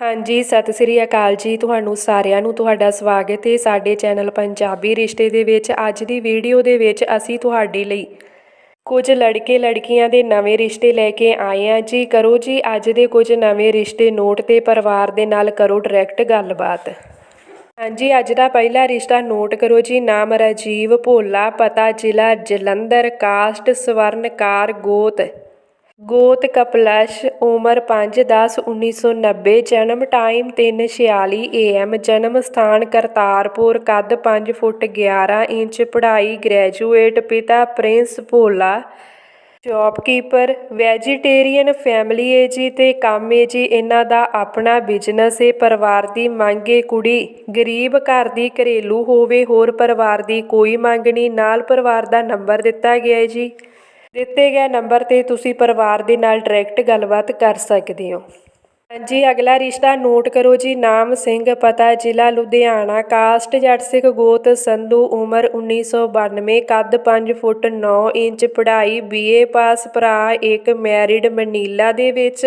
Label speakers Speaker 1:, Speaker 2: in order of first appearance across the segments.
Speaker 1: ਹਾਂਜੀ, ਸਤਿ ਸ੍ਰੀ ਅਕਾਲ ਜੀ ਤੁਹਾਨੂੰ ਸਾਰਿਆਂ ਨੂੰ, ਤੁਹਾਡਾ ਸਵਾਗਤ ਹੈ ਸਾਡੇ ਚੈਨਲ ਪੰਜਾਬੀ ਰਿਸ਼ਤੇ ਦੇ ਵਿੱਚ। ਅੱਜ ਦੀ ਵੀਡੀਓ ਦੇ ਵਿੱਚ ਅਸੀਂ ਤੁਹਾਡੇ ਲਈ ਕੁਝ ਲੜਕੇ ਲੜਕੀਆਂ ਦੇ ਨਵੇਂ ਰਿਸ਼ਤੇ ਲੈ ਕੇ ਆਏ ਹਾਂ ਜੀ। ਕਰੋ ਜੀ ਅੱਜ ਦੇ ਕੁਝ ਨਵੇਂ ਰਿਸ਼ਤੇ ਨੋਟ ਤੇ ਪਰਿਵਾਰ ਦੇ ਨਾਲ ਕਰੋ ਡਾਇਰੈਕਟ ਗੱਲਬਾਤ। ਹਾਂਜੀ, ਅੱਜ ਦਾ ਪਹਿਲਾ ਰਿਸ਼ਤਾ ਨੋਟ ਕਰੋ ਜੀ। ਨਾਮ ਰਾਜੀਵ ਭੋਲਾ, ਪਤਾ ਜ਼ਿਲ੍ਹਾ ਜਲੰਧਰ, ਕਾਸਟ, ਸਵਰਨਕਾਰ, ਗੋਤ। ਗੋਤ ਕਪਲਸ਼, ਉਮਰ 5/10/1990 ਜਨਮ ਟਾਈਮ 3:46 AM ਜਨਮ ਸਥਾਨ ਕਰਤਾਰਪੁਰ, ਕੱਦ ਪੰਜ ਫੁੱਟ 11 ਇੰਚ, ਪੜ੍ਹਾਈ ਗ੍ਰੈਜੂਏਟ, ਪਿਤਾ Prince Bhola shopkeeper vegetarian family ਏ ਜੀ ਤੇ ਕੰਮ ਏ ਜੀ, ਇਹਨਾਂ ਦਾ ਆਪਣਾ ਬਿਜ਼ਨਸ ਏ, ਪਰਿਵਾਰ ਦੀ ਮੰਗ ਏ, ਕੁੜੀ ਗਰੀਬ ਘਰ ਦੀ ਘਰੇਲੂ ਹੋਵੇ, ਹੋਰ ਪਰਿਵਾਰ ਦੀ ਕੋਈ ਮੰਗ ਨਹੀਂ, ਨਾਲ ਪਰਿਵਾਰ ਦਾ ਨੰਬਰ ਦਿੱਤਾ ਗਿਆ ਹੈ ਜੀ। ਦਿੱਤੇ ਗਏ ਨੰਬਰ ਤੇ ਤੁਸੀਂ ਪਰਿਵਾਰ ਦੇ ਨਾਲ ਡਾਇਰੈਕਟ ਗੱਲਬਾਤ ਕਰ ਸਕਦੇ ਹੋ। ਹਾਂਜੀ, ਅਗਲਾ ਰਿਸ਼ਤਾ ਨੋਟ ਕਰੋ ਜੀ। ਨਾਮ ਸਿੰਘ, ਪਤਾ, ਜ਼ਿਲ੍ਹਾ ਲੁਧਿਆਣਾ। ਕਾਸਟ ਜੱਟ ਸਿੱਖ ਗੋਤ, ਸੰਧੂ, ਉਮਰ 1992 ਕੱਦ 5 ਫੁੱਟ 9 ਇੰਚ, ਪੜ੍ਹਾਈ ਬੀਏ ਪਾਸ, ਭਰਾ, ਇੱਕ ਮੈਰਿਡ ਮਨੀਲਾ ਦੇ ਵਿੱਚ।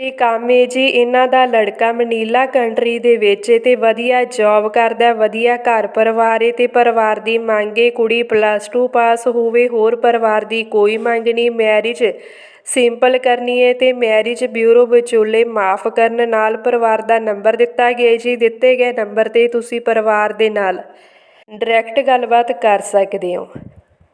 Speaker 1: ਤੇ ਕੰਮ ਹੈ ਜੀ, ਇਹਨਾਂ ਦਾ ਲੜਕਾ ਮਨੀਲਾ ਕੰਟਰੀ ਦੇ ਵਿੱਚ ਹੈ ਤੇ ਵਧੀਆ ਜੌਬ ਕਰਦਾ, ਵਧੀਆ ਘਰ ਪਰਿਵਾਰ ਏ ਤੇ ਪਰਿਵਾਰ ਦੀ ਮੰਗ ਹੈ ਕੁੜੀ ਪਲੱਸ 2 ਪਾਸ ਹੋਵੇ, ਹੋਰ ਪਰਿਵਾਰ ਦੀ ਕੋਈ ਮੰਗ ਨਹੀਂ ਮੈਰਿਜ ਸਿੰਪਲ ਕਰਨੀ ਹੈ ਤੇ ਮੈਰਿਜ ਬਿਊਰੋ ਵਿਚੋਲੇ ਮਾਫ ਕਰਨ ਨਾਲ ਪਰਿਵਾਰ ਦਾ ਨੰਬਰ ਦਿੱਤਾ ਗਿਆ ਜੀ, ਦਿੱਤੇ ਗਏ ਨੰਬਰ ਤੇ ਤੁਸੀਂ ਪਰਿਵਾਰ ਦੇ ਨਾਲ ਡਾਇਰੈਕਟ ਗੱਲਬਾਤ ਕਰ ਸਕਦੇ ਹੋ।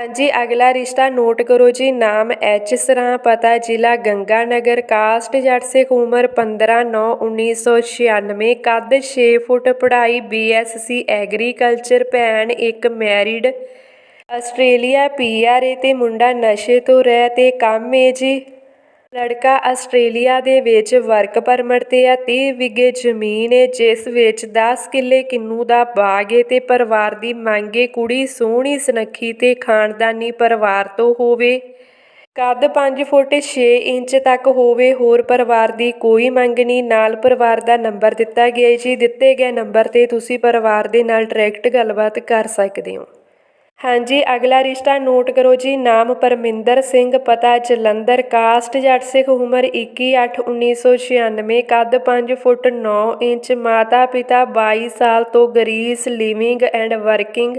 Speaker 1: ਹਾਂਜੀ, ਅਗਲਾ ਰਿਸ਼ਤਾ ਨੋਟ ਕਰੋ ਜੀ, ਨਾਮ ਐਚ ਸਰਾਂ, ਪਤਾ ਜ਼ਿਲ੍ਹਾ ਗੰਗਾ ਨਗਰ ਕਾਸਟ ਜੱਟ ਸਿੱਖ ਉਮਰ 15/9/1996 ਕੱਦ 6 ਫੁੱਟ, ਪੜ੍ਹਾਈ ਬੀਐਸਸੀ, ਐਗਰੀਕਲਚਰ, ਭੈਣ ਇੱਕ ਮੈਰਿਡ, ਆਸਟ੍ਰੇਲੀਆ ਪੀਆਰ ਏ ਤੇ ਮੁੰਡਾ ਨਸ਼ੇ ਤੋਂ ਰਹਿ ਤੇ ਕੰਮ ਏ ਜੀ। ਲੜਕਾ ਆਸਟ੍ਰੇਲੀਆ ਦੇ ਵਿੱਚ ਵਰਕ ਪਰਮਿਟ ਤੇ ਆ 30 ਵਿਗੇ ਜ਼ਮੀਨ ਏ, ਜਿਸ ਵਿੱਚ 10 ਕਿੱਲੇ ਕਿੰਨੂ ਦਾ ਬਾਗ ਏ ਤੇ ਪਰਿਵਾਰ ਦੀ ਮੰਗ ਏ, ਕੁੜੀ ਸੋਹਣੀ ਸੁਨੱਖੀ ਤੇ ਖਾਨਦਾਨੀ ਪਰਿਵਾਰ ਤੋਂ ਹੋਵੇ। ਕੱਦ 5 ਫੁੱਟ 6 ਇੰਚ ਤੱਕ ਹੋਵੇ, ਹੋਰ ਪਰਿਵਾਰ ਦੀ ਕੋਈ ਮੰਗ ਨਹੀਂ। ਨਾਲ ਪਰਿਵਾਰ ਦਾ ਨੰਬਰ ਦਿੱਤਾ ਗਿਆ ਜੀ। ਦਿੱਤੇ ਗਏ ਨੰਬਰ ਤੇ ਤੁਸੀਂ ਪਰਿਵਾਰ ਦੇ ਨਾਲ ਡਾਇਰੈਕਟ ਗੱਲਬਾਤ ਕਰ ਸਕਦੇ ਹੋ। ਹਾਂਜੀ, ਅਗਲਾ ਰਿਸ਼ਤਾ ਨੋਟ ਕਰੋ ਜੀ, ਨਾਮ ਪਰਮਿੰਦਰ ਸਿੰਘ, ਪਤਾ ਜਲੰਧਰ, ਕਾਸਟ ਜੱਟ ਸਿੱਖ, ਉਮਰ 21/8/1996 ਕੱਦ 5 ਫੁੱਟ 9 ਇੰਚ, ਮਾਤਾ ਪਿਤਾ 22 ਸਾਲ ਤੋਂ ਗਰੀਸ, ਲਿਵਿੰਗ ਐਂਡ ਵਰਕਿੰਗ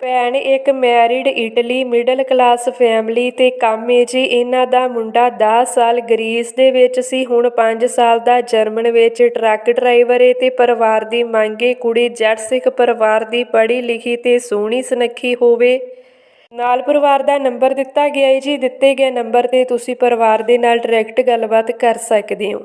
Speaker 1: ਭੈਣ, ਇੱਕ married Italy middle class family ਤੇ ਕੰਮ ਏ ਜੀ। ਇਹਨਾਂ ਦਾ ਮੁੰਡਾ 10 ਸਾਲ ਗਰੀਸ ਦੇ ਵਿੱਚ ਸੀ, ਹੁਣ 5 ਸਾਲ ਦਾ ਜਰਮਨ ਵਿੱਚ ਟਰੱਕ ਡਰਾਈਵਰ ਏ ਤੇ ਪਰਿਵਾਰ ਦੀ ਮੰਗ ਏ, ਕੁੜੀ ਜੱਟ ਸਿੱਖ ਪਰਿਵਾਰ ਦੀ ਪੜ੍ਹੀ ਲਿਖੀ ਤੇ ਸੋਹਣੀ ਸੁਨੱਖੀ ਹੋਵੇ। ਨਾਲ ਪਰਿਵਾਰ ਦਾ ਨੰਬਰ ਦਿੱਤਾ ਗਿਆ ਏ ਜੀ। ਦਿੱਤੇ ਗਏ ਨੰਬਰ ਤੇ ਤੁਸੀਂ ਪਰਿਵਾਰ ਦੇ ਨਾਲ ਡਾਇਰੈਕਟ ਗੱਲਬਾਤ ਕਰ ਸਕਦੇ ਹੋ।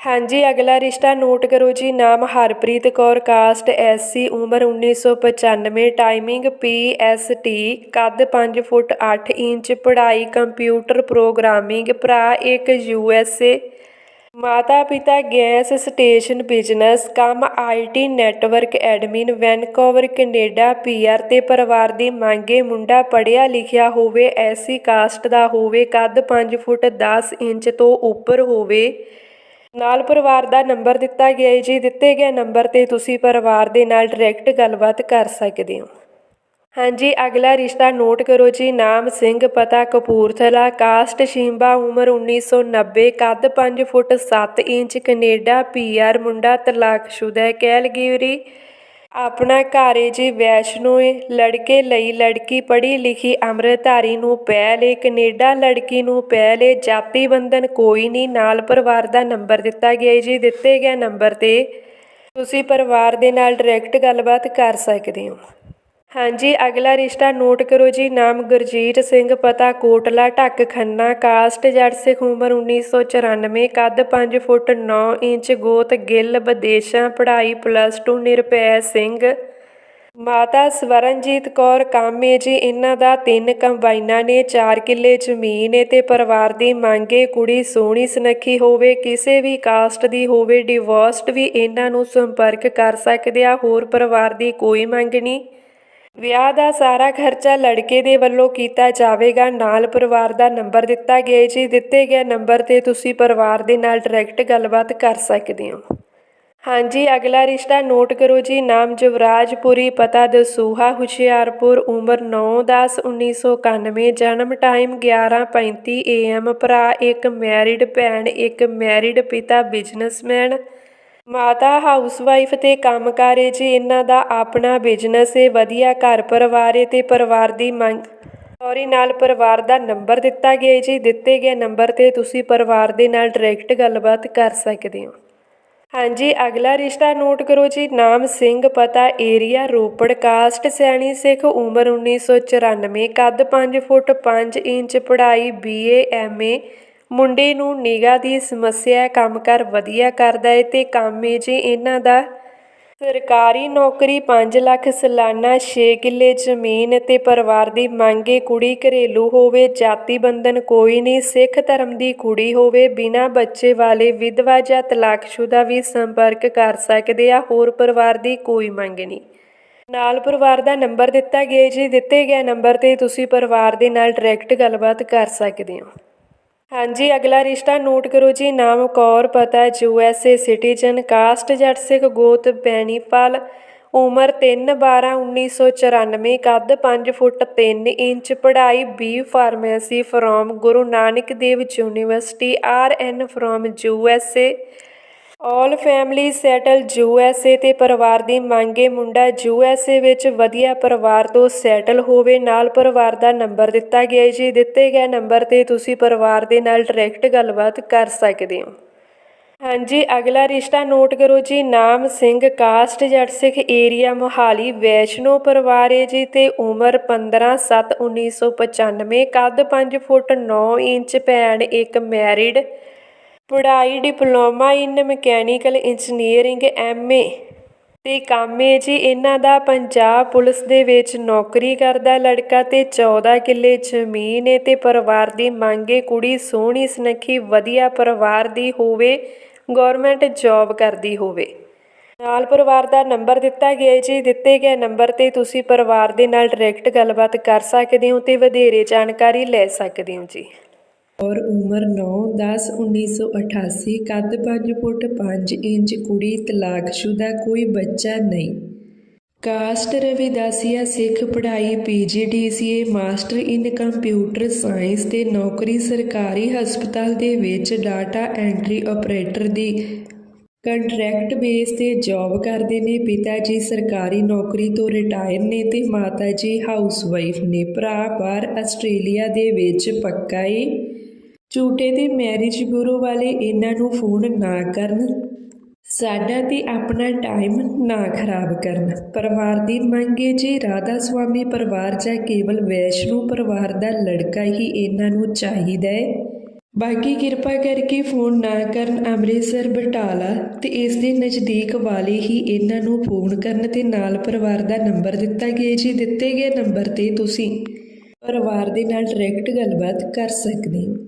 Speaker 1: ਹਾਂਜੀ, ਅਗਲਾ ਰਿਸ਼ਤਾ ਨੋਟ ਕਰੋ ਜੀ। ਨਾਮ ਹਰਪ੍ਰੀਤ ਕੌਰ, ਕਾਸਟ ਐਸਸੀ ਉਮਰ 1995 ਟਾਈਮਿੰਗ ਪੀਐਸਟੀ ਕੱਦ 5 ਫੁੱਟ 8 ਇੰਚ, ਪੜ੍ਹਾਈ ਕੰਪਿਊਟਰ ਪ੍ਰੋਗਰਾਮਿੰਗ, ਭਰਾ ਇੱਕ ਯੂਐਸਏ ਮਾਤਾ ਪਿਤਾ ਗੈਸ ਸਟੇਸ਼ਨ ਬਿਜ਼ਨਸ, ਕੰਮ IT network admin, Vancouver, Canada PR ਤੇ ਪਰਿਵਾਰ ਦੀ ਮੰਗੇ ਮੁੰਡਾ ਪੜ੍ਹਿਆ ਲਿਖਿਆ ਹੋਵੇ ਐਸੀ ਕਾਸਟ ਦਾ ਹੋਵੇ, ਕੱਦ 5 ਫੁੱਟ 10 ਇੰਚ ਤੋਂ ਉੱਪਰ ਹੋਵੇ। ਨਾਲ ਪਰਿਵਾਰ ਦਾ ਨੰਬਰ ਦਿੱਤਾ ਗਿਆ ਹੈ ਜੀ। ਦਿੱਤੇ ਗਏ ਨੰਬਰ ਤੇ ਤੁਸੀਂ ਪਰਿਵਾਰ ਦੇ ਨਾਲ ਡਾਇਰੈਕਟ ਗੱਲਬਾਤ ਕਰ ਸਕਦੇ ਹੋ। ਹਾਂਜੀ, ਅਗਲਾ ਰਿਸ਼ਤਾ ਨੋਟ ਕਰੋ ਜੀ। ਨਾਮ ਸਿੰਘ, ਪਤਾ ਕਪੂਰਥਲਾ, ਕਾਸਟ ਸ਼ਿੰਬਾ, ਉਮਰ 1990 ਕੱਦ 5 ਫੁੱਟ 7 ਇੰਚ, ਕੈਨੇਡਾ ਪੀਆਰ ਮੁੰਡਾ ਤਲਾਕਸ਼ੁਦਾ ਹੈ ਕੈਲਗਰੀ। ਆਪਣਾ ਘਰ ਏ ਜੀ ਵੈਸ਼ਨੋ ਏ। ਲੜਕੇ ਲਈ ਲੜਕੀ ਪੜ੍ਹੀ ਲਿਖੀ ਅੰਮ੍ਰਿਤਧਾਰੀ ਨੂੰ ਪਹਿਲ ਏ ਕੈਨੇਡਾ ਲੜਕੀ ਨੂੰ ਪਹਿਲ ਏ ਜਾਤੀ ਬੰਧਨ ਕੋਈ ਨਹੀਂ ਨਾਲ ਪਰਿਵਾਰ ਦਾ ਨੰਬਰ ਦਿੱਤਾ ਗਿਆ ਏ ਜੀ। ਦਿੱਤੇ ਗਏ ਨੰਬਰ ਤੇ ਤੁਸੀਂ ਪਰਿਵਾਰ ਦੇ ਨਾਲ ਡਾਇਰੈਕਟ ਗੱਲਬਾਤ ਕਰ ਸਕਦੇ ਹੋ। ਹਾਂਜੀ, ਅਗਲਾ ਰਿਸ਼ਤਾ ਨੋਟ ਕਰੋ ਜੀ, ਨਾਮ ਗੁਰਜੀਤ ਸਿੰਘ, ਪਤਾ ਕੋਟਲਾ, ਢੱਕ ਖੰਨਾ, ਕਾਸਟ ਜੱਟ ਸਿੱਖ ਉਮਰ 1994 ਕੱਦ 5 ਫੁੱਟ 9 ਇੰਚ, ਗੋਤ ਗਿੱਲ ਵਿਦੇਸ਼ਾਂ ਪੜ੍ਹਾਈ ਪਲੱਸ 2 ਨਿਰਭੈ ਸਿੰਘ। ਮਾਤਾ ਸਵਰਨਜੀਤ ਕੌਰ ਕਾਮੇ ਜੀ, ਇਹਨਾਂ ਦਾ ਤਿੰਨ ਕੰਬਾਈਨਾਂ ਨੇ 4 ਕਿੱਲੇ ਜ਼ਮੀਨ ਏ ਤੇ ਪਰਿਵਾਰ ਦੀ ਮੰਗੇ ਕੁੜੀ ਸੋਹਣੀ ਸੁਨੱਖੀ ਹੋਵੇ, ਕਿਸੇ ਵੀ ਕਾਸਟ ਦੀ ਹੋਵੇ ਡਿਵੋਰਸਡ ਵੀ ਇਹਨਾਂ ਨੂੰ ਸੰਪਰਕ ਕਰ ਸਕਦੇ ਆ, ਹੋਰ ਪਰਿਵਾਰ ਦੀ ਕੋਈ ਮੰਗ ਨਹੀਂ। ਵਿਆਹ ਦਾ ਸਾਰਾ ਖਰਚਾ ਲੜਕੇ ਦੇ ਵੱਲੋਂ ਕੀਤਾ ਜਾਵੇਗਾ। ਨਾਲ ਪਰਿਵਾਰ ਦਾ ਨੰਬਰ ਦਿੱਤਾ ਗਿਆ ਜੀ। ਦਿੱਤੇ ਗਏ ਨੰਬਰ ਤੇ ਤੁਸੀਂ ਪਰਿਵਾਰ ਦੇ ਨਾਲ ਡਾਇਰੈਕਟ ਗੱਲਬਾਤ ਕਰ ਸਕਦੇ ਹੋ। ਹਾਂਜੀ, ਅਗਲਾ ਰਿਸ਼ਤਾ ਨੋਟ ਕਰੋ ਜੀ। ਨਾਮ ਜਵਰਾਜਪੁਰੀ, ਪਤਾ ਦਸੂਹਾ, ਹੁਸ਼ਿਆਰਪੁਰ, ਉਮਰ 9/10/1991 ਜਨਮ ਟਾਈਮ 11:35 AM ਭਰਾ ਇੱਕ ਮੈਰਿਡ ਭੈਣ ਇੱਕ ਮੈਰਿਡ ਪਿਤਾ ਬਿਜ਼ਨਸਮੈਨ ਮਾਤਾ ਹਾਊਸਵਾਈਫ ਤੇ ਕੰਮਕਾਰ ਏ ਜੀ ਇਹਨਾਂ ਦਾ ਆਪਣਾ ਬਿਜ਼ਨਸ ਏ, ਵਧੀਆ ਘਰ ਪਰਿਵਾਰ ਏ ਤੇ ਪਰਿਵਾਰ ਦੀ ਮੰਗ ਸੌਰੀ ਨਾਲ ਪਰਿਵਾਰ ਦਾ ਨੰਬਰ ਦਿੱਤਾ ਗਿਆ ਏ ਜੀ। ਦਿੱਤੇ ਗਏ ਨੰਬਰ ਤੇ ਤੁਸੀਂ ਪਰਿਵਾਰ ਦੇ ਨਾਲ ਡਾਇਰੈਕਟ ਗੱਲਬਾਤ ਕਰ ਸਕਦੇ ਹੋ। ਹਾਂਜੀ, ਅਗਲਾ ਰਿਸ਼ਤਾ ਨੋਟ ਕਰੋ ਜੀ। ਨਾਮ ਸਿੰਘ, ਪਤਾ ਏਰੀਆ ਰੋਪੜ, ਕਾਸਟ ਸੈਣੀ ਸਿੱਖ, ਉਮਰ 1994 ਕੱਦ 5 ਫੁੱਟ 5 ਇੰਚ, ਪੜ੍ਹਾਈ ਬੀਏ ਐਮਏ ਮੁੰਡੇ ਨੂੰ ਨਿਗਾ ਦੀ ਸਮੱਸਿਆ ਹੈ ਕੰਮਕਾਰ ਵਧੀਆ ਕਰਦਾ ਏ ਤੇ ਕੰਮ ਏ ਜੀ ਇਹਨਾਂ ਦਾ ਸਰਕਾਰੀ ਨੌਕਰੀ 5 ਲੱਖ ਸਾਲਾਨਾ 6 ਕਿੱਲੇ ਜ਼ਮੀਨ ਤੇ ਪਰਿਵਾਰ ਦੀ ਮੰਗੇ ਕੁੜੀ ਘਰੇਲੂ ਹੋਵੇ, ਜਾਤੀ ਬੰਧਨ ਕੋਈ ਨਹੀਂ, ਸਿੱਖ ਧਰਮ ਦੀ ਕੁੜੀ ਹੋਵੇ, ਬਿਨਾਂ ਬੱਚੇ ਵਾਲੇ ਵਿਧਵਾ ਜਾਂ ਤਲਾਕਸ਼ੁਦਾ ਵੀ ਸੰਪਰਕ ਕਰ ਸਕਦੇ ਆ, ਹੋਰ ਪਰਿਵਾਰ ਦੀ ਕੋਈ ਮੰਗ ਨਹੀਂ। ਨਾਲ ਪਰਿਵਾਰ ਦਾ ਨੰਬਰ ਦਿੱਤਾ ਗਿਆ ਜੀ ਦਿੱਤੇ ਗਏ ਨੰਬਰ ਤੇ ਤੁਸੀਂ ਪਰਿਵਾਰ ਦੇ ਨਾਲ ਡਾਇਰੈਕਟ ਗੱਲਬਾਤ ਕਰ ਸਕਦੇ ਹੋ। ਹਾਂਜੀ, ਅਗਲਾ ਰਿਸ਼ਤਾ ਨੋਟ ਕਰੋ ਜੀ। ਨਾਮ ਕੌਰ, ਪਤਾ U S A citizen, caste Jatt Sikh ਗੋਤ ਬੈਣੀਪਾਲ ਉਮਰ 3/12/1994 ਕੱਦ 5 ਫੁੱਟ 3 ਇੰਚ, ਪੜ੍ਹਾਈ B pharmacy from Guru Nanak Dev University, R N from U S A. All family settle U S A ਤੇ ਪਰਿਵਾਰ ਦੀ ਮੰਗੇ ਮੁੰਡਾ ਯੂ ਐਸ ਏ ਵਿੱਚ ਵਧੀਆ ਪਰਿਵਾਰ ਤੋਂ ਸੈਟਲ ਹੋਵੇ, ਨਾਲ ਪਰਿਵਾਰ ਦਾ ਨੰਬਰ ਦਿੱਤਾ ਗਿਆ ਹੈ ਜੀ। ਦਿੱਤੇ ਗਏ ਨੰਬਰ ਤੇ ਤੁਸੀਂ ਪਰਿਵਾਰ ਦੇ ਨਾਲ ਡਾਇਰੈਕਟ ਗੱਲਬਾਤ ਕਰ ਸਕਦੇ ਹੋ। ਹਾਂਜੀ, ਅਗਲਾ ਰਿਸ਼ਤਾ ਨੋਟ ਕਰੋ ਜੀ। ਨਾਮ ਸਿੰਘ ਕਾਸਟ ਜੱਟ ਸਿੱਖ ਏਰੀਆ ਮੋਹਾਲੀ, ਵੈਸ਼ਨੋ ਪਰਿਵਾਰ ਹੈ ਜੀ ਤੇ ਉਮਰ 15/7/1995 ਕੱਦ 5 ਫੁੱਟ 9 ਇੰਚ, ਭੈਣ ਇੱਕ ਮੈਰਿਡ ਪੜ੍ਹਾਈ, diploma, in mechanical engineering MA ਅਤੇ ਕੰਮ ਏ ਜੀ, ਇਹਨਾਂ ਦਾ ਪੰਜਾਬ ਪੁਲਿਸ ਦੇ ਵਿੱਚ ਨੌਕਰੀ ਕਰਦਾ ਲੜਕਾ ਤੇ 14 ਕਿੱਲੇ ਜ਼ਮੀਨ ਏ ਤੇ ਪਰਿਵਾਰ ਦੀ ਮੰਗੇ ਕੁੜੀ ਸੋਹਣੀ, ਸੁਨੱਖੀ, ਵਧੀਆ ਪਰਿਵਾਰ ਦੀ ਹੋਵੇ ਗਵਰਨਮੈਂਟ ਜੌਬ ਕਰਦੀ ਹੋਵੇ। ਨਾਲ ਪਰਿਵਾਰ ਦਾ ਨੰਬਰ ਦਿੱਤਾ ਗਿਆ ਹੈ ਜੀ, ਦਿੱਤੇ ਗਏ ਨੰਬਰ ਤੇ ਤੁਸੀਂ ਪਰਿਵਾਰ ਦੇ ਨਾਲ ਡਾਇਰੈਕਟ ਗੱਲਬਾਤ ਕਰ ਸਕਦੇ ਹੋ ਤੇ ਵਧੇਰੇ ਜਾਣਕਾਰੀ ਲੈ ਸਕਦੇ ਹੋ ਜੀ। ਔਰ ਉਮਰ 9/10/1988 ਕੱਦ 5 ਫੁੱਟ 5 ਇੰਚ, ਕੁੜੀ ਤਲਾਕਸ਼ੁਦਾ ਕੋਈ ਬੱਚਾ ਨਹੀਂ। ਕਾਸਟ ਰਵਿਦਾਸੀਆ ਸਿੱਖ ਪੜ੍ਹਾਈ PGDCA master in computer science ਤੇ ਨੌਕਰੀ ਸਰਕਾਰੀ ਹਸਪਤਾਲ ਦੇ ਵਿੱਚ ਡਾਟਾ ਐਂਟਰੀ ਆਪਰੇਟਰ ਦੀ ਕੰਟਰੈਕਟ ਬੇਸ ਤੇ ਜੌਬ ਕਰਦੇ ਨੇ। ਪਿਤਾ ਜੀ ਸਰਕਾਰੀ ਨੌਕਰੀ ਤੋਂ ਰਿਟਾਇਰ ਨੇ ਤੇ ਮਾਤਾ ਜੀ ਹਾਊਸਵਾਈਫ ਨੇ। ਭਰਾ ਬਾਹਰ ਆਸਟ੍ਰੇਲੀਆ ਦੇ ਵਿੱਚ ਪੱਕਾ ਏ। ਝੂਟੇ ਦੇ ਮੈਰਿਜ ਬਿਊਰੋ ਵਾਲੇ ਇਹਨਾਂ ਨੂੰ ਫੋਨ ਨਾ ਕਰਨ। ਸਾਡਾ ਤੇ ਆਪਣਾ ਟਾਈਮ ਨਾ ਖਰਾਬ ਕਰਨ। ਪਰਿਵਾਰ ਦੀ ਮੰਗੇ ਜੀ ਰਾਧਾ ਸੁਆਮੀ ਪਰਿਵਾਰ ਜਾਂ ਕੇਵਲ ਵੈਸ਼ਨੂ ਪਰਿਵਾਰ ਦਾ ਲੜਕਾ ਹੀ ਇਹਨਾਂ ਨੂੰ ਚਾਹੀਦਾ ਹੈ। ਬਾਕੀ ਕਿਰਪਾ ਕਰਕੇ ਫੋਨ ਨਾ ਕਰਨ ਅੰਮ੍ਰਿਤਸਰ, ਬਟਾਲਾ ਤੇ ਇਸ ਦੇ ਨਜ਼ਦੀਕ ਵਾਲੇ ਹੀ ਇਹਨਾਂ ਨੂੰ ਫੋਨ ਕਰਨ ਤੇ ਨਾਲ ਪਰਿਵਾਰ ਦਾ ਨੰਬਰ ਦਿੱਤਾ ਗਿਆ ਜੀ, ਦਿੱਤੇ ਗਏ ਨੰਬਰ ਤੇ ਤੁਸੀਂ ਪਰਿਵਾਰ ਦੇ ਨਾਲ ਡਾਇਰੈਕਟ ਗੱਲਬਾਤ ਕਰ ਸਕਦੇ ਹੋ।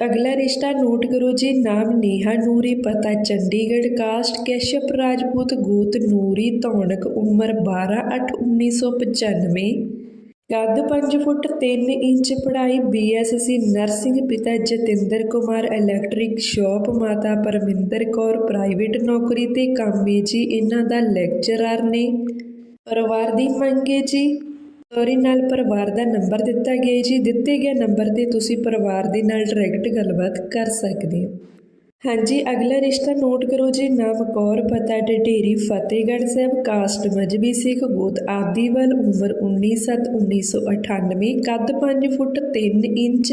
Speaker 1: ਅਗਲਾ ਰਿਸ਼ਤਾ ਨੋਟ ਕਰੋ ਜੀ ਨਾਮ ਨੇਹਾ ਨੂਰੀ, ਪਤਾ ਚੰਡੀਗੜ੍ਹ, ਕਾਸਟ, ਕੈਸ਼ਪ, ਰਾਜਪੂਤ, ਗੋਤ, ਨੂਰੀ, ਧੌਣਕ, ਉਮਰ 12/8/1995 ਕੱਦ 5 ਫੁੱਟ 3 ਇੰਚ ਪੜ੍ਹਾਈ ਬੀਐਸਸੀ ਨਰਸਿੰਗ ਪਿਤਾ ਜਤਿੰਦਰ ਕੁਮਾਰ, ਇਲੈਕਟ੍ਰਿਕ ਸ਼ਾਪ ਮਾਤਾ ਪਰਮਿੰਦਰ ਕੌਰ, ਪ੍ਰਾਈਵੇਟ ਨੌਕਰੀ ਤੇ ਕੰਮ ਏ ਜੀ, ਇਹਨਾਂ ਦਾ ਲੈਕਚਰਰ ਨੇ। ਪਰਿਵਾਰ ਦੀ ਮੰਗ ਏ ਜੀ। ਸੌਰੀ ਨਾਲ ਪਰਿਵਾਰ ਦਾ ਨੰਬਰ ਦਿੱਤਾ ਗਿਆ ਜੀ। ਦਿੱਤੇ ਗਏ ਨੰਬਰ ਤੇ ਤੁਸੀਂ ਪਰਿਵਾਰ ਦੇ ਨਾਲ ਡਾਇਰੈਕਟ ਗੱਲਬਾਤ ਕਰ ਸਕਦੇ ਹੋ। ਹਾਂਜੀ, ਅਗਲਾ ਰਿਸ਼ਤਾ ਨੋਟ ਕਰੋ ਜੀ। ਨਾਮ ਕੌਰ, ਪਤਾ ਢੇਰੀ ਫਤਿਹਗੜ੍ਹ ਸਾਹਿਬ ਕਾਸਟ ਮਜਬੀ ਸਿੱਖ ਗੋਤ ਆਦੀਵਾਲ ਉਮਰ 19/7/1998 ਕੱਦ 5 ਫੁੱਟ 3 ਇੰਚ।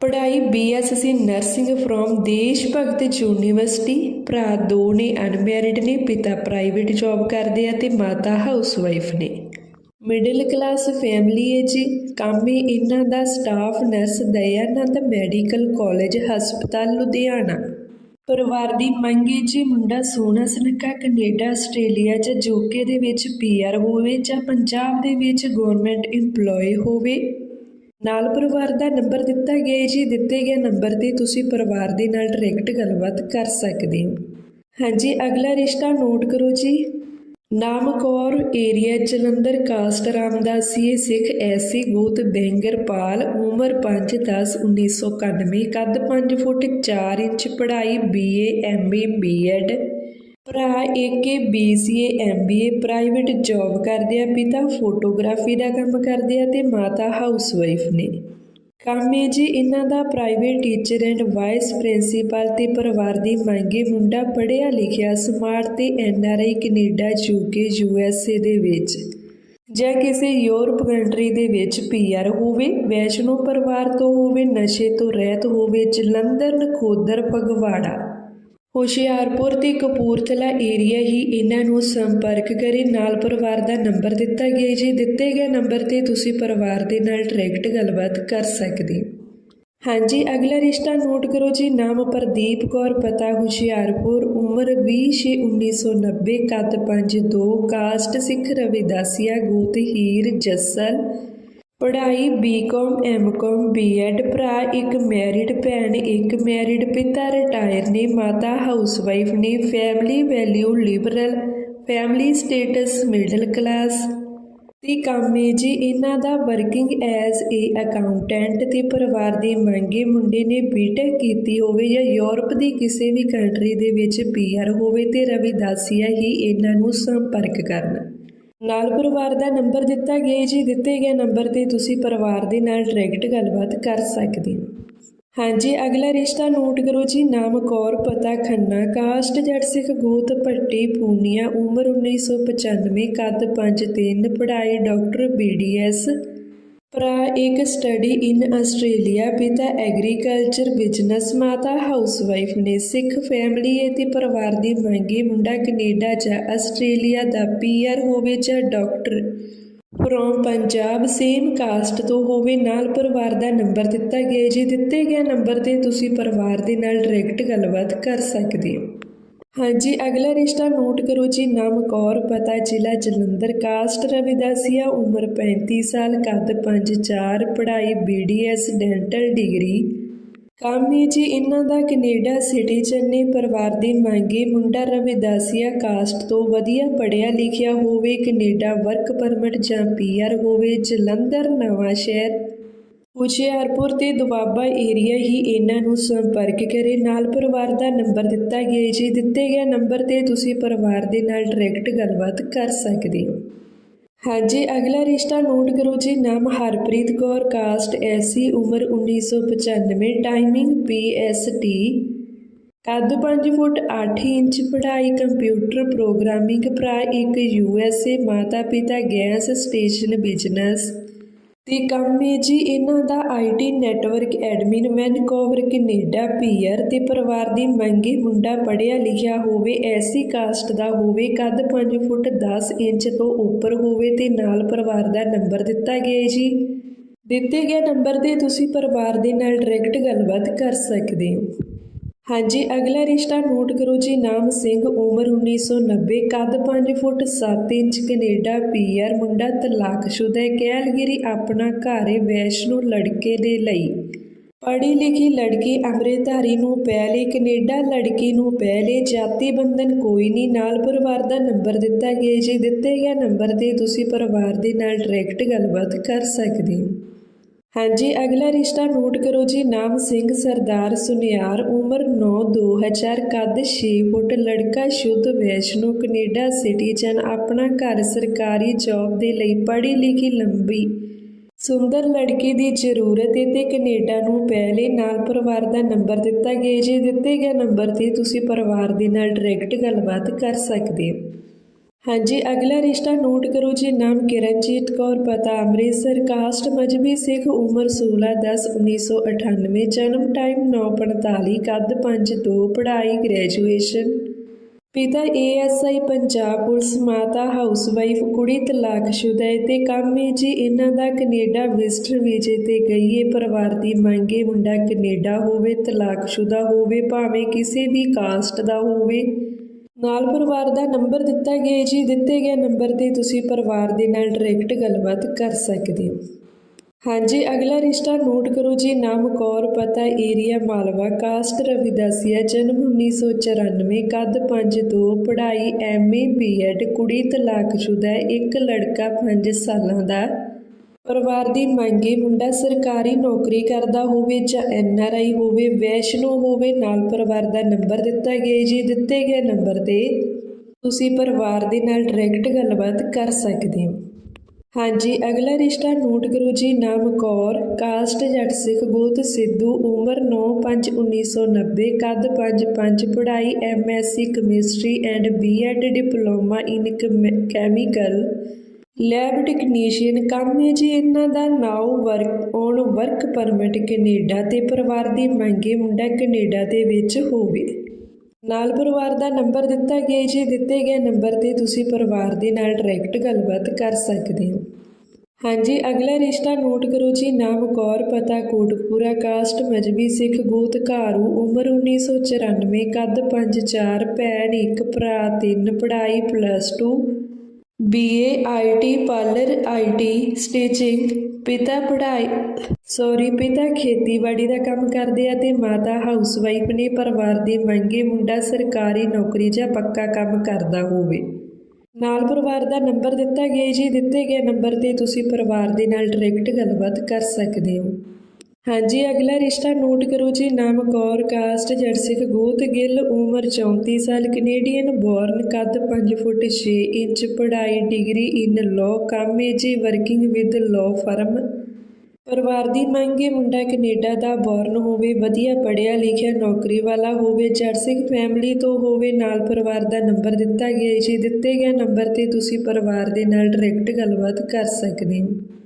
Speaker 1: ਪੜ੍ਹਾਈ BSc nursing from Desh Bhagat university. ਭਰਾ ਦੋ ਨੇ ਅਨਮੈਰਿਡ ਨੇ, ਪਿਤਾ ਪ੍ਰਾਈਵੇਟ ਜੌਬ ਕਰਦੇ ਆ ਤੇ ਮਾਤਾ ਹਾਊਸਵਾਈਫ ਨੇ। ਮਿਡਲ ਕਲਾਸ ਫੈਮਿਲੀ ਹੈ ਜੀ। ਕੰਮ ਹੀ ਇਹਨਾਂ ਦਾ staff nurse Dayanand medical college ਹਸਪਤਾਲ ਲੁਧਿਆਣਾ। ਪਰਿਵਾਰ ਦੀ ਮੰਗ ਹੈ ਜੀ, ਮੁੰਡਾ ਸੋਹਣਾ ਸਨਕਾ ਕੈਨੇਡਾ, ਆਸਟ੍ਰੇਲੀਆ ਜਾਂ ਯੂਕੇ ਦੇ ਵਿੱਚ ਪੀਆਰ ਹੋਵੇ ਜਾਂ ਪੰਜਾਬ ਦੇ ਵਿੱਚ ਗਵਰਨਮੈਂਟ EMPLOYE ਹੋਵੇ। ਨਾਲ ਪਰਿਵਾਰ ਦਾ ਨੰਬਰ ਦਿੱਤਾ ਗਿਆ ਹੈ ਜੀ। ਦਿੱਤੇ ਗਏ ਨੰਬਰ ਤੇ ਤੁਸੀਂ ਪਰਿਵਾਰ ਦੇ ਨਾਲ ਡਾਇਰੈਕਟ ਗੱਲਬਾਤ ਕਰ ਸਕਦੇ ਹੋ। ਹਾਂਜੀ, ਅਗਲਾ ਰਿਸ਼ਤਾ ਨੋਟ ਕਰੋ ਜੀ। Namkaur area Jalandhar caste Ramdasia Sikh SC ਗੋਤ ਬੈਂਗਰਪਾਲ ਉਮਰ 5 10 1991 ਕੱਦ 5 ਫੁੱਟ 4 ਇੰਚ, ਪੜ੍ਹਾਈ ਬੀਏ ਐਮਏ ਬੀਐਡ ਭਰਾ ਏਕੇ ਬੀਸੀਏ ਐਮਬੀਏ ਪ੍ਰਾਈਵੇਟ ਜੌਬ ਕਰਦੇ ਆ, ਪਿਤਾ ਫੋਟੋਗ੍ਰਾਫੀ ਦਾ ਕੰਮ ਕਰਦੇ ਆ ਤੇ ਮਾਤਾ ਹਾਊਸਵਾਈਫ ਨੇ। ਕੰਮ ਹੈ ਜੀ, ਇਹਨਾਂ ਦਾ private teacher and vice principal ਤੇ ਪਰਿਵਾਰ ਦੀ ਮੰਗੇ ਮੁੰਡਾ ਪੜ੍ਹਿਆ ਲਿਖਿਆ ਸਮਾਰਟ ਤੇ ਆਈ Canada UK U S A ਦੇ ਵਿੱਚ। ਜਾਂ ਕਿਸੇ ਯੂਰਪ ਕੰਟਰੀ ਦੇ ਵਿੱਚ ਪੀਆਰ ਹੋਵੇ, ਵੈਸ਼ਨੋ ਪਰਿਵਾਰ ਤੋਂ ਹੋਵੇ, ਨਸ਼ੇ ਤੋਂ ਰਹਿਤ ਹੋਵੇ, ਜਲੰਧਰ ਨਖੋਦਰ ਫਗਵਾੜਾ। ਹੁਸ਼ਿਆਰਪੁਰ ਤੇ ਕਪੂਰਥਲਾ ਏਰੀਆ ਹੀ ਇਹਨਾਂ ਨੂੰ ਸੰਪਰਕ ਕਰੇ। ਨਾਲ ਪਰਿਵਾਰ ਦਾ ਨੰਬਰ ਦਿੱਤਾ ਗਿਆ ਜੀ। ਦਿੱਤੇ ਗਏ ਨੰਬਰ ਤੇ ਤੁਸੀਂ ਪਰਿਵਾਰ ਦੇ ਨਾਲ ਡਾਇਰੈਕਟ ਗੱਲਬਾਤ ਕਰ ਸਕਦੇ ਹੋ। ਹਾਂਜੀ, ਅਗਲਾ ਰਿਸ਼ਤਾ ਨੋਟ ਕਰੋ ਜੀ। ਨਾਮ ਪ੍ਰਦੀਪ ਕੌਰ, ਪਤਾ ਹੁਸ਼ਿਆਰਪੁਰ, ਉਮਰ 20/6/1990 ਕੱਦ 5'2 ਕਾਸਟ ਸਿੱਖ ਰਵਿਦਾਸੀਆ, ਗੋਤ ਹੀਰ, ਜੱਸਲ ਪੜ੍ਹਾਈ ਬੀਕਾਮ ਐਮਕਾਮ ਬੀਐਡ ਭਰਾ ਇੱਕ ਮੈਰਿਡ ਭੈਣ ਇੱਕ ਮੈਰਿਡ ਪਿਤਾ ਰਿਟਾਇਰ ਨੇ, ਮਾਤਾ ਹਾਊਸਵਾਈਫ ਨੇ family value liberal family status middle class ਤੇ ਕੰਮ ਹੈ ਜੀ, ਇਹਨਾਂ ਦਾ ਵਰਕਿੰਗ ਐਜ਼ ਏ ਅਕਾਊਂਟੈਂਟ ਤੇ ਪਰਿਵਾਰ ਦੇ ਮੰਗੇ ਮੁੰਡੇ ਨੇ ਬੀਟੈਕ ਕੀਤੀ ਹੋਵੇ ਜਾਂ ਯੂਰਪ ਦੀ ਕਿਸੇ ਵੀ ਕੰਟਰੀ ਦੇ ਵਿੱਚ ਪੀਆਰ ਹੋਵੇ ਤੇ ਰਵਿਦਾਸੀਆ ਹੀ ਇਹਨਾਂ ਨੂੰ ਸੰਪਰਕ ਕਰਨਾ। ਨਾਲ ਪਰਿਵਾਰ ਦਾ ਨੰਬਰ ਦਿੱਤਾ ਗਿਆ ਜੀ। ਦਿੱਤੇ ਗਏ ਨੰਬਰ ਤੇ ਤੁਸੀਂ ਪਰਿਵਾਰ ਦੇ ਨਾਲ ਡਾਇਰੈਕਟ ਗੱਲਬਾਤ ਕਰ ਸਕਦੇ ਹੋ। ਹਾਂਜੀ, ਅਗਲਾ ਰਿਸ਼ਤਾ ਨੋਟ ਕਰੋ ਜੀ। ਨਾਮ ਕੌਰ, ਪਤਾ ਖੰਨਾ, ਕਾਸਟ, ਜੱਟ ਸਿੱਖ, ਗੋਤ, ਭੱਟੀ, ਪੂਨੀਆ, ਉਮਰ 1995 ਕੱਦ 5'3 ਪੜ੍ਹਾਈ, ਡਾਕਟਰ ਬੀਡੀਐਸ ਭਰਾ, ਇੱਕ ਸਟੱਡੀ ਇਨ ਆਸਟ੍ਰੇਲੀਆ ਪਿਤਾ ਐਗਰੀਕਲਚਰ ਬਿਜ਼ਨਸ ਮਾਤਾ ਹਾਊਸਵਾਈਫ ਨੇ ਸਿੱਖ ਫੈਮਿਲੀ ਅਤੇ ਪਰਿਵਾਰ ਦੀ ਮੰਗੀ ਮੁੰਡਾ ਕੈਨੇਡਾ ਜਾਂ ਆਸਟ੍ਰੇਲੀਆ ਦਾ ਪੀਆਰ ਹੋਵੇ ਜਾਂ doctor from Punjab same caste ਤੋਂ ਹੋਵੇ, ਨਾਲ ਪਰਿਵਾਰ ਦਾ ਨੰਬਰ ਦਿੱਤਾ ਗਿਆ ਜੀ ਦਿੱਤੇ ਗਏ ਨੰਬਰ ਤੇ ਤੁਸੀਂ ਪਰਿਵਾਰ ਦੇ ਨਾਲ ਡਾਇਰੈਕਟ ਗੱਲਬਾਤ ਕਰ ਸਕਦੇ ਹੋ। ਹਾਂਜੀ, ਅਗਲਾ ਰਿਸ਼ਤਾ ਨੋਟ ਕਰੋ ਜੀ, ਨਾਮ ਕੌਰ, ਪਤਾ ਜ਼ਿਲ੍ਹਾ ਜਲੰਧਰ, ਕਾਸਟ ਰਵਿਦਾਸੀਆ ਉਮਰ 35 ਸਾਲ, ਕੱਦ 5'4 ਪੜ੍ਹਾਈ ਬੀਡੀਐਸ ਡੈਂਟਲ ਡਿਗਰੀ ਕੰਮ ਹੈ ਜੀ, ਇਹਨਾਂ ਦਾ ਕੈਨੇਡਾ ਸਿਟੀਜ਼ਨ ਨੇ, ਪਰਿਵਾਰ ਦੀ ਮੰਗੇ ਮੁੰਡਾ ਰਵਿਦਾਸੀਆ ਕਾਸਟ ਤੋਂ ਵਧੀਆ ਪੜ੍ਹਿਆ ਲਿਖਿਆ ਹੋਵੇ, ਕੈਨੇਡਾ ਵਰਕ ਪਰਮਿਟ ਜਾਂ ਪੀਆਰ ਹੋਵੇ, ਜਲੰਧਰ ਨਵਾਂ ਸ਼ਹਿਰ। ਹੁਸ਼ਿਆਰਪੁਰ ਤੇ ਦੁਆਬਾ ਏਰੀਆ ਹੀ ਇਹਨਾਂ ਨੂੰ ਸੰਪਰਕ ਕਰੇ। ਨਾਲ ਪਰਿਵਾਰ ਦਾ ਨੰਬਰ ਦਿੱਤਾ ਗਿਆ ਜੀ ਦਿੱਤੇ ਗਏ ਨੰਬਰ ਤੇ ਤੁਸੀਂ ਪਰਿਵਾਰ ਦੇ ਨਾਲ ਡਾਇਰੈਕਟ ਗੱਲਬਾਤ ਕਰ ਸਕਦੇ ਹੋ। ਹਾਂਜੀ, ਅਗਲਾ ਰਿਸ਼ਤਾ ਨੋਟ ਕਰੋ ਜੀ। ਨਾਮ ਹਰਪ੍ਰੀਤ ਕੌਰ, ਕਾਸਟ ਐਸੀ ਉਮਰ 1995 ਟਾਈਮਿੰਗ ਪੀਐਸਟੀ ਕੱਦ 5 ਫੁੱਟ 8 ਇੰਚ, ਪੜ੍ਹਾਈ ਕੰਪਿਊਟਰ ਪ੍ਰੋਗਰਾਮਿੰਗ ਭਰਾ, ਇੱਕ ਯੂਐਸਏ ਮਾਤਾ ਪਿਤਾ ਗੈਸ ਸਟੇਸ਼ਨ ਬਿਜ਼ਨਸ। ਤੇ ਕੰਮ ਹੈ ਜੀ, ਇਹਨਾਂ ਦਾ IT network admin Vancouver Canada PR ਤੇ ਪਰਿਵਾਰ ਦੀ ਮੰਗੇ ਮੁੰਡਾ ਪੜ੍ਹਿਆ ਲਿਖਿਆ ਹੋਵੇ, ਐਸੀ ਕਾਸਟ ਦਾ ਹੋਵੇ, ਕੱਦ 5 ਫੁੱਟ 10 ਇੰਚ ਤੋਂ ਉੱਪਰ ਹੋਵੇ ਤੇ ਨਾਲ ਪਰਿਵਾਰ ਦਾ ਨੰਬਰ ਦਿੱਤਾ ਗਿਆ ਹੈ ਜੀ। ਦਿੱਤੇ ਗਏ ਨੰਬਰ ਤੇ ਤੁਸੀਂ ਪਰਿਵਾਰ ਦੇ ਨਾਲ ਡਾਇਰੈਕਟ ਗੱਲਬਾਤ ਕਰ ਸਕਦੇ ਹੋ। ਹਾਂਜੀ, ਅਗਲਾ ਰਿਸ਼ਤਾ ਨੋਟ ਕਰੋ ਜੀ, ਨਾਮ ਸਿੰਘ, ਉਮਰ 1990 ਕੱਦ 5 ਫੁੱਟ 7 ਇੰਚ, ਕੈਨੇਡਾ ਪੀਆਰ ਮੁੰਡਾ ਤਲਾਕਸ਼ੁਦਾ ਹੈ, ਕੈਲਗਰੀ ਆਪਣਾ ਘਰ ਹੈ ਵੈਸ਼ਨੂ ਲੜਕੇ ਦੇ ਲਈ। ਪੜ੍ਹੀ ਲਿਖੀ ਲੜਕੀ ਅੰਮ੍ਰਿਤਧਾਰੀ ਨੂੰ ਪਹਿਲੇ ਕੈਨੇਡਾ ਲੜਕੀ ਨੂੰ ਪਹਿਲੇ ਜਾਤੀ ਬੰਧਨ ਕੋਈ ਨਹੀਂ, ਨਾਲ ਪਰਿਵਾਰ ਦਾ ਨੰਬਰ ਦਿੱਤਾ ਗਿਆ ਜੀ, ਦਿੱਤੇ ਗਿਆ ਨੰਬਰ ਤੇ ਤੁਸੀਂ ਪਰਿਵਾਰ ਦੇ ਨਾਲ ਡਾਇਰੈਕਟ ਗੱਲਬਾਤ ਕਰ ਸਕਦੇ ਹੋ। ਹਾਂਜੀ, ਅਗਲਾ ਰਿਸ਼ਤਾ ਨੋਟ ਕਰੋ ਜੀ। ਨਾਮ ਸਿੰਘ, ਸਰਦਾਰ ਸੁਨਿਆਰ, ਉਮਰ 9 2000 ਕੱਦ 6 ਫੁੱਟ, ਲੜਕਾ ਸ਼ੁੱਧ, ਵੈਸ਼ਨੂ, ਕੈਨੇਡਾ ਸਿਟੀਜ਼ਨ, ਆਪਣਾ ਘਰ ਸਰਕਾਰੀ ਜੌਬ ਦੇ ਲਈ ਪੜ੍ਹੀ ਲਿਖੀ ਲੰਬੀ। ਸੁੰਦਰ ਲੜਕੀ ਦੀ ਜ਼ਰੂਰਤ ਹੈ ਤੇ ਕੈਨੇਡਾ ਨੂੰ ਪਹਿਲੇ ਨਾਲ ਪਰਿਵਾਰ ਦਾ ਨੰਬਰ ਦਿੱਤਾ ਗਿਆ। ਜੀ ਦਿੱਤੇ ਗਏ ਨੰਬਰ ਤੇ ਤੁਸੀਂ ਪਰਿਵਾਰ ਦੇ ਨਾਲ ਡਾਇਰੈਕਟ ਗੱਲਬਾਤ ਕਰ ਸਕਦੇ ਹੋ। ਹਾਂਜੀ, ਅਗਲਾ ਰਿਸ਼ਤਾ ਨੋਟ ਕਰੋ ਜੀ, ਨਾਮ ਕਿਰਨਜੀਤ ਕੌਰ, ਪਤਾ ਅੰਮ੍ਰਿਤਸਰ, ਕਾਸਟ ਮਜਬੀ ਸਿੱਖ, ਉਮਰ 16 10 1998 ਜਨਮ ਟਾਈਮ 9:45 ਕੱਦ 5'2 ਪੜ੍ਹਾਈ, ਗ੍ਰੈਜੂਏਸ਼ਨ। ਪਿਤਾ ਏਐਸਆਈ ਪੰਜਾਬ ਪੁਲਿਸ, ਮਾਤਾ ਹਾਊਸਵਾਈਫ, ਕੁੜੀ ਤਲਾਕਸ਼ੁਦਾ ਹੈ ਤੇ ਕੰਮ ਹੈ ਜੀ, ਇਹਨਾਂ ਦਾ ਕੈਨੇਡਾ ਵਿਜ਼ਟਰ ਵੀਜ਼ੇ ਤੇ ਗਈ ਹੈ ਪਰਿਵਾਰ ਦੀ ਮੰਗ ਮੰਗੇ ਮੁੰਡਾ ਕੈਨੇਡਾ ਹੋਵੇ ਤਲਾਕਸ਼ੁਦਾ ਹੋਵੇ, ਭਾਵੇਂ ਕਿਸੇ ਵੀ ਕਾਸਟ ਦਾ ਹੋਵੇ। ਨਾਲ ਪਰਿਵਾਰ ਦਾ ਨੰਬਰ ਦਿੱਤਾ ਗਿਆ ਜੀ। ਦਿੱਤੇ ਗਏ ਨੰਬਰ ਤੇ ਤੁਸੀਂ ਪਰਿਵਾਰ ਦੇ ਨਾਲ ਡਾਇਰੈਕਟ ਗੱਲਬਾਤ ਕਰ ਸਕਦੇ ਹੋ। ਹਾਂਜੀ, ਅਗਲਾ ਰਿਸ਼ਤਾ ਨੋਟ ਕਰੋ ਜੀ। ਨਾਮ ਕੌਰ, ਪਤਾ ਏਰੀਆ ਮਾਲਵਾ ਕਾਸਟ ਰਵਿਦਾਸੀਆ, ਜਨਮ 1994 ਕੱਦ 5'2 ਪੜ੍ਹਾਈ ਐਮਏ ਬੀਐਡ ਕੁੜੀ ਤਲਾਕਸ਼ੁਦਾ, ਇੱਕ ਲੜਕਾ 5 ਸਾਲਾਂ ਦਾ। ਪਰਿਵਾਰ ਦੀ ਮੰਗੇ ਮੁੰਡਾ ਸਰਕਾਰੀ ਨੌਕਰੀ ਕਰਦਾ ਹੋਵੇ ਜਾਂ ਐੱਨ ਆਰ ਆਈ ਹੋਵੇ, ਵੈਸ਼ਨੋ ਹੋਵੇ, ਨਾਲ ਪਰਿਵਾਰ ਦਾ ਨੰਬਰ ਦਿੱਤਾ ਗਿਆ ਜੀ। ਦਿੱਤੇ ਗਏ ਨੰਬਰ ਤੇ ਤੁਸੀਂ ਪਰਿਵਾਰ ਦੇ ਨਾਲ ਡਾਇਰੈਕਟ ਗੱਲਬਾਤ ਕਰ ਸਕਦੇ ਹੋ। ਹਾਂਜੀ, ਅਗਲਾ ਰਿਸ਼ਤਾ ਨੋਟ ਕਰੋ ਜੀ, ਨਾਮ ਕੌਰ, ਕਾਸਟ ਜੱਟ ਸਿੱਖ ਗੋਤ ਸਿੱਧੂ, ਉਮਰ 9/5/1990 ਕੱਦ 5/5 ਪੜ੍ਹਾਈ MSc chemistry and BEd diploma in chemical lab technician ਕੰਮ ਹੈ ਜੀ ਇਹਨਾਂ ਦਾ now work on work permit Canada ਤੇ ਪਰਿਵਾਰ ਦੀ ਮੰਗੇ ਮੁੰਡਾ ਕੈਨੇਡਾ ਦੇ ਵਿੱਚ ਹੋਵੇ। ਨਾਲ ਪਰਿਵਾਰ ਦਾ ਨੰਬਰ ਦਿੱਤਾ ਗਿਆ ਜੀ ਦਿੱਤੇ ਗਏ ਨੰਬਰ ਤੇ ਤੁਸੀਂ ਪਰਿਵਾਰ ਦੇ ਨਾਲ ਡਾਇਰੈਕਟ ਗੱਲਬਾਤ ਕਰ ਸਕਦੇ ਹੋ। ਹਾਂਜੀ, ਅਗਲਾ ਰਿਸ਼ਤਾ ਨੋਟ ਕਰੋ ਜੀ, ਨਾਮ ਕੌਰ, ਪਤਾ ਕੋਟਪੂਰਾ ਕਾਸਟ, ਮਜਬੀ ਸਿੱਖ, ਗੋਤ ਘਾਰੂ, ਉਮਰ 1994 ਕੱਦ 5'4 ਭੈਣ ਇੱਕ, ਭਰਾ ਤਿੰਨ, ਪੜ੍ਹਾਈ plus 2 B A I T parlour I T stitching ਪਿਤਾ ਪੜ੍ਹਾਈ ਸੌਰੀ ਪਿਤਾ ਖੇਤੀਬਾੜੀ ਦਾ ਕੰਮ ਕਰਦੇ ਆ ਤੇ ਮਾਤਾ ਹਾਊਸਵਾਈਫ ਨੇ ਪਰਿਵਾਰ ਦੇ ਮੰਗੇ ਮੁੰਡਾ ਸਰਕਾਰੀ ਨੌਕਰੀ ਜਾਂ ਪੱਕਾ ਕੰਮ ਕਰਦਾ ਹੋਵੇ। ਨਾਲ ਪਰਿਵਾਰ ਦਾ ਨੰਬਰ ਦਿੱਤਾ ਗਿਆ ਜੀ, ਦਿੱਤੇ ਗਏ ਨੰਬਰ ਤੇ ਤੁਸੀਂ ਪਰਿਵਾਰ ਦੇ ਨਾਲ ਡਾਇਰੈਕਟ ਗੱਲਬਾਤ ਕਰ ਸਕਦੇ ਹੋ। ਹਾਂਜੀ, ਅਗਲਾ ਰਿਸ਼ਤਾ ਨੋਟ ਕਰੋ ਜੀ। ਨਾਮ ਕੌਰ, ਕਾਸਟ ਜਰਸਿਕ ਗੋਤ ਗਿੱਲ, ਉਮਰ 34 ਸਾਲ ਕੈਨੇਡੀਅਨ ਬੋਰਨ ਕੱਦ 5 ਫੁੱਟ 6 ਇੰਚ, ਪੜ੍ਹਾਈ ਡਿਗਰੀ ਇਨ ਲਾਅ ਕੰਮ ਹੈ ਜੀ ਵਰਕਿੰਗ ਵਿਦ ਲਾਅ ਫਰਮ ਪਰਿਵਾਰ ਦੀ ਮੰਗ ਹੈ ਮੁੰਡਾ ਕੈਨੇਡਾ ਦਾ ਬੋਰਨ ਹੋਵੇ, ਵਧੀਆ ਪੜ੍ਹਿਆ ਲਿਖਿਆ ਨੌਕਰੀ ਵਾਲਾ ਹੋਵੇ ਜਰਸਿਕ ਫੈਮਿਲੀ ਤੋਂ ਹੋਵੇ, ਨਾਲ ਪਰਿਵਾਰ ਦਾ ਨੰਬਰ ਦਿੱਤਾ ਗਿਆ ਹੈ ਜੀ। ਦਿੱਤੇ ਗਏ ਨੰਬਰ ਤੇ ਤੁਸੀਂ ਪਰਿਵਾਰ ਦੇ ਨਾਲ ਡਾਇਰੈਕਟ ਗੱਲਬਾਤ ਕਰ ਸਕਦੇ ਹੋ।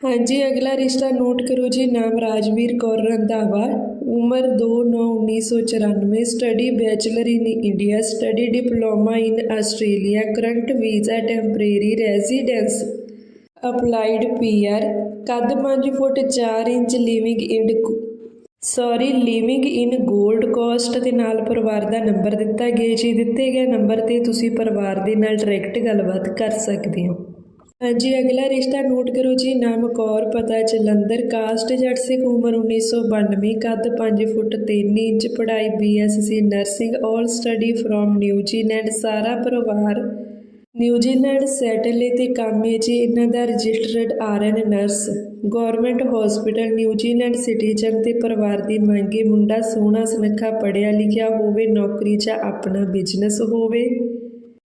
Speaker 1: ਹਾਂਜੀ, ਅਗਲਾ ਰਿਸ਼ਤਾ ਨੋਟ ਕਰੋ ਜੀ, ਨਾਮ ਰਾਜਵੀਰ ਕੌਰ ਰੰਧਾਵਾ, ਉਮਰ 2/9/1994 study bachelor in India study diploma in Australia current visa temporary residence applied PR ਕੱਦ 5 foot 4 inch living in sorry living in 골ਡ ਕੋਸਟ ਦੇ ਨਾਲ ਪਰਿਵਾਰ ਦਾ ਨੰਬਰ ਦਿੱਤਾ ਗਿਆ ਜੀ, ਦਿੱਤੇ ਗਏ ਨੰਬਰ ਤੇ ਤੁਸੀਂ ਪਰਿਵਾਰ ਦੇ ਨਾਲ ਡਾਇਰੈਕਟ ਗੱਲਬਾਤ ਕਰ ਸਕਦੇ ਹੋ। ਹਾਂਜੀ, ਅਗਲਾ ਰਿਸ਼ਤਾ ਨੋਟ ਕਰੋ ਜੀ, ਨਾਮ ਕੌਰ, ਪਤਾ ਜਲੰਧਰ, ਕਾਸਟ ਜੱਟ ਸਿੱਖ ਉਮਰ 1992 ਕੱਦ 5 ਫੁੱਟ 3 ਇੰਚ, ਪੜ੍ਹਾਈ B S C nursing all study from New Zealand ਸਾਰਾ ਪਰਿਵਾਰ ਨਿਊਜ਼ੀਲੈਂਡ ਸੈਟਲੇ ਹੈ ਤੇ ਕੰਮ ਹੈ ਜੀ, ਇਹਨਾਂ ਦਾ registered R N nurse government hospital New Zealand citizen ਤੇ ਪਰਿਵਾਰ ਦੀ ਮੰਗੇ ਮੁੰਡਾ ਸੋਹਣਾ, ਸੁਨੱਖਾ, ਪੜ੍ਹਿਆ ਲਿਖਿਆ ਹੋਵੇ, ਨੌਕਰੀ ਜਾਂ ਆਪਣਾ ਬਿਜ਼ਨਸ ਹੋਵੇ।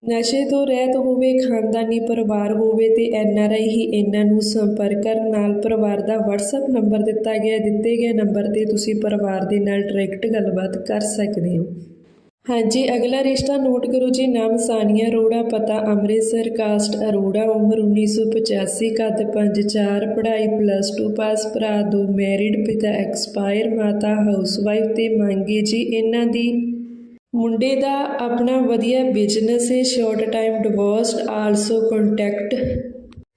Speaker 1: ਨਸ਼ੇ ਤੋਂ ਰਹਿਤ ਹੋਵੇ, ਖਾਨਦਾਨੀ ਪਰਿਵਾਰ ਹੋਵੇ ਤੇ ਐਨਆਰਆਈ ਹੀ ਇਹਨਾਂ ਨੂੰ ਸੰਪਰਕ ਕਰਨ ਨਾਲ ਪਰਿਵਾਰ ਦਾ WhatsApp ਨੰਬਰ ਦਿੱਤਾ ਗਿਆ, ਦਿੱਤੇ ਗਏ ਨੰਬਰ ਤੇ ਤੁਸੀਂ ਪਰਿਵਾਰ ਦੇ ਨਾਲ ਡਾਇਰੈਕਟ ਗੱਲਬਾਤ ਕਰ ਸਕਦੇ ਹੋ। ਹਾਂਜੀ, ਅਗਲਾ ਰਿਸ਼ਤਾ ਨੋਟ ਕਰੋ ਜੀ, ਨਾਮ ਸਾਨੀਆ ਅਰੋੜਾ, ਪਤਾ ਅੰਮ੍ਰਿਤਸਰ ਕਾਸਟ ਅਰੋੜਾ, ਉਮਰ 1985 ਕੱਦ 5'4 ਪੜ੍ਹਾਈ ਪਲੱਸ 2 ਪਾਸ ਭਰਾ ਦੋ ਮੈਰਿਡ ਪਿਤਾ ਐਕਸਪਾਇਰ ਮਾਤਾ ਹਾਊਸਵਾਈਫ ਤੇ ਮੰਗੇ ਜੀ, ਇਹਨਾਂ ਦੀ ਮੁੰਡੇ ਦਾ ਆਪਣਾ ਵਧੀਆ ਬਿਜ਼ਨਸ ਹੈ short time divorced also contact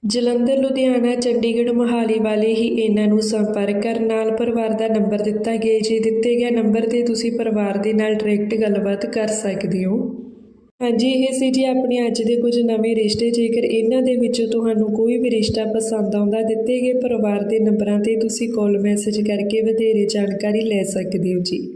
Speaker 1: Jalandhar, Ludhiana, Chandigarh, Mohali ਵਾਲੇ ਹੀ ਇਹਨਾਂ ਨੂੰ ਸੰਪਰਕ ਕਰਨ ਨਾਲ ਪਰਿਵਾਰ ਦਾ ਨੰਬਰ ਦਿੱਤਾ ਗਿਆ। ਜੀ ਦਿੱਤੇ ਗਿਆ ਨੰਬਰ ਤੇ ਤੁਸੀਂ ਪਰਿਵਾਰ ਦੇ ਨਾਲ ਡਾਇਰੈਕਟ ਗੱਲਬਾਤ ਕਰ ਸਕਦੇ ਹੋ। ਹਾਂਜੀ, ਇਹ ਸੀ ਜੀ ਆਪਣੇ ਅੱਜ ਦੇ ਕੁਝ ਨਵੇਂ ਰਿਸ਼ਤੇ। ਜੇਕਰ ਇਹਨਾਂ ਦੇ ਵਿੱਚੋਂ ਤੁਹਾਨੂੰ ਕੋਈ ਵੀ ਰਿਸ਼ਤਾ ਪਸੰਦ ਆਉਂਦਾ, ਦਿੱਤੇ ਗਏ ਪਰਿਵਾਰ ਦੇ ਨੰਬਰਾਂ ਤੇ ਤੁਸੀਂ ਕਾਲ ਮੈਸੇਜ ਕਰਕੇ ਵਧੇਰੇ ਜਾਣਕਾਰੀ ਲੈ ਸਕਦੇ ਹੋ ਜੀ।